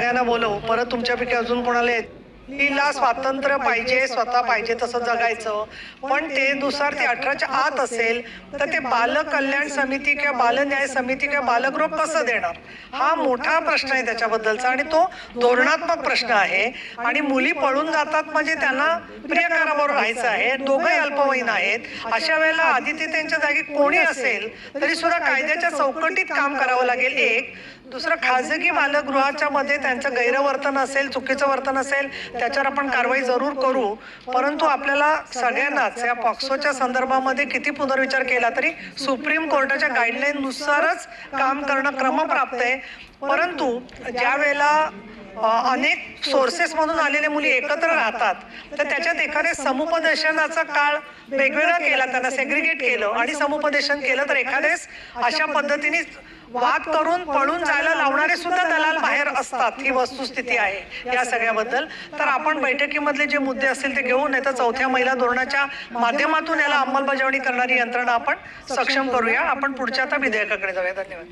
सगळ्यांना बोलव परत तुमच्यापैकी अजून कोणाला स्त्रीला तिला स्वातंत्र्य पाहिजे स्वतः पाहिजे तसं जगायचं. पण ते नुसार ते अठराच्या आत असेल तर ते बालक कल्याण समिती किंवा बाल न्याय समिती किंवा बालगृह कसं देणार? हा मोठा प्रश्न आहे त्याच्याबद्दलचा आणि तो धोरणात्मक प्रश्न आहे. आणि मुली पळून जातात म्हणजे त्यांना प्रियकाराबरोबर राहायचं आहे. दोघंही अल्पवयीन आहेत. अशा वेळेला आदिती त्यांच्या जागी कोणी असेल तरी सुद्धा कायद्याच्या चौकटीत काम करावं लागेल एक. दुसरं खाजगी बालगृहाच्या मध्ये त्यांचं गैरवर्तन असेल चुकीचं वर्तन असेल त्याच्यावर आपण कारवाई जरूर करू. परंतु आपल्याला सगळ्यांनाच या पॉक्सोच्या संदर्भामध्ये किती पुनर्विचार केला तरी सुप्रीम कोर्टाच्या गाईडलाईन नुसारच काम करणं क्रमप्राप्त आहे. परंतु ज्या वेळेला अनेक सोर्सेस मधून आलेल्या मुली एकत्र राहतात. तर त्याच्यात एखाद्या समुपदेशनाचा काळ वेगवेगळा केला त्यांना सेग्रिगेट केलं आणि समुपदेशन केलं तर एखाद्यास अशा पद्धतीने वाद करून पळून जायला लावणारे सुद्धा दलाल बाहेर असतात. ही वस्तुस्थिती आहे या सगळ्याबद्दल. तर आपण बैठकीमधले जे मुद्दे असतील ते घेऊन नाही तर चौथ्या महिला धोरणाच्या माध्यमातून याला अंमलबजावणी करणारी यंत्रणा आपण सक्षम करूया. आपण पुढच्या आता विधेयकाकडे जाऊया. धन्यवाद.